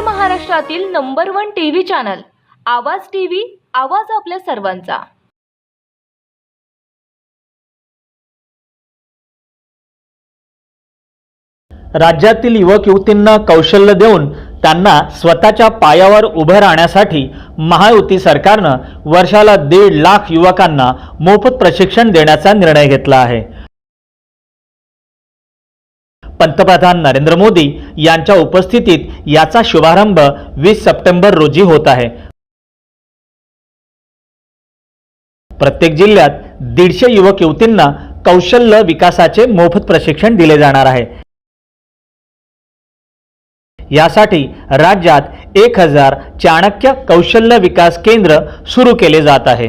महाराष्ट्रातील number one TV channel Awaaz TV Awaaz आपल्या सर्वांचा. राज्यातील युवक युवतींना कौशल्य देऊन त्यांना स्वतःच्या पायावर उभं राहण्यासाठी महायुती सरकारनं वर्षाला दीड लाख युवकांना मोफत प्रशिक्षण देण्याचा निर्णय घेतला आहे. पंतप्रधान नरेंद्र मोदी यांच्या उपस्थितीत याचा शुभारंभ वीस सप्टेंबर रोजी होत आहे. प्रत्येक जिल्ह्यात दीडशे युवक युवतींना कौशल्य विकासाचे मोफत प्रशिक्षण दिले जाणार आहे. यासाठी राज्यात एक हजार चाणक्य कौशल्य विकास केंद्र सुरू केले जात आहे.